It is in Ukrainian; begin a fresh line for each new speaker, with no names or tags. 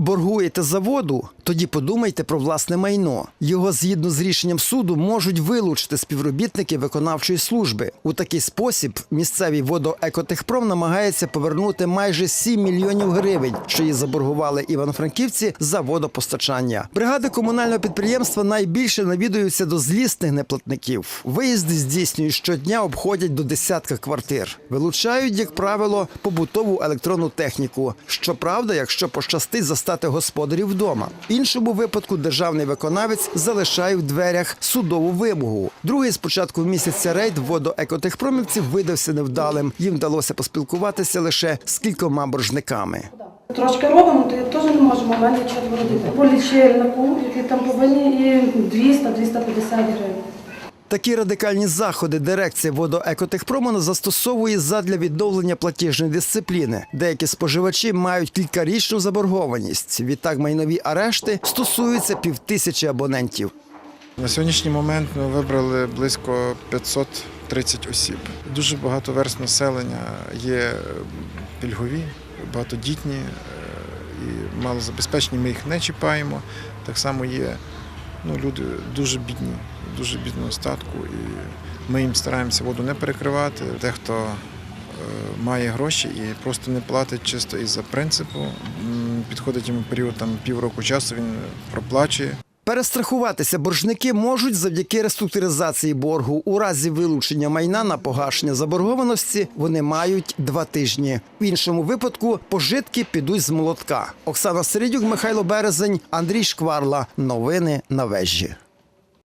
Боргуєте за воду? Тоді подумайте про власне майно. Його згідно з рішенням суду можуть вилучити співробітники виконавчої служби. У такий спосіб місцевий водоекотехпром намагається повернути майже 7 мільйонів гривень, що їй заборгували івано-франківці за водопостачання. Бригади комунального підприємства найбільше навідуються до злісних неплатників. Виїзди здійснюють щодня, обходять до десятка квартир. Вилучають, як правило, побутову електронну техніку. Щоправда, якщо пощастить застати господарів вдома. Іншому випадку державний виконавець залишає в дверях судову вимогу. Другий з початку місяця рейд водоекотехпромівців видався невдалим. Їм вдалося поспілкуватися лише з кількома боржниками.
Трошки робимо, то теж не можемо, мене четверо дітей. По лічильнику, які там повинні, і 200-250 гривень.
Такі радикальні заходи дирекція водоекотехпрому застосовує задля відновлення платіжної дисципліни. Деякі споживачі мають кількарічну заборгованість. Відтак майнові арешти стосуються півтисячі абонентів.
На сьогоднішній момент ми вибрали близько 530 осіб. Дуже багато верст населення є пільгові, багатодітні е, і малозабезпечені. Ми їх не чіпаємо. Так само є ну, люди дуже бідні, дуже бідного статку, і ми їм стараємося воду не перекривати. Дехто е, має гроші і просто не платить чисто із-за принципу. Підходить йому період там півроку часу, він проплачує.
Перестрахуватися боржники можуть завдяки реструктуризації боргу. У разі вилучення майна на погашення заборгованості вони мають два тижні. В іншому випадку пожитки підуть з молотка. Оксана Середюк, Михайло Березень, Андрій Шкварла. Новини на вежі.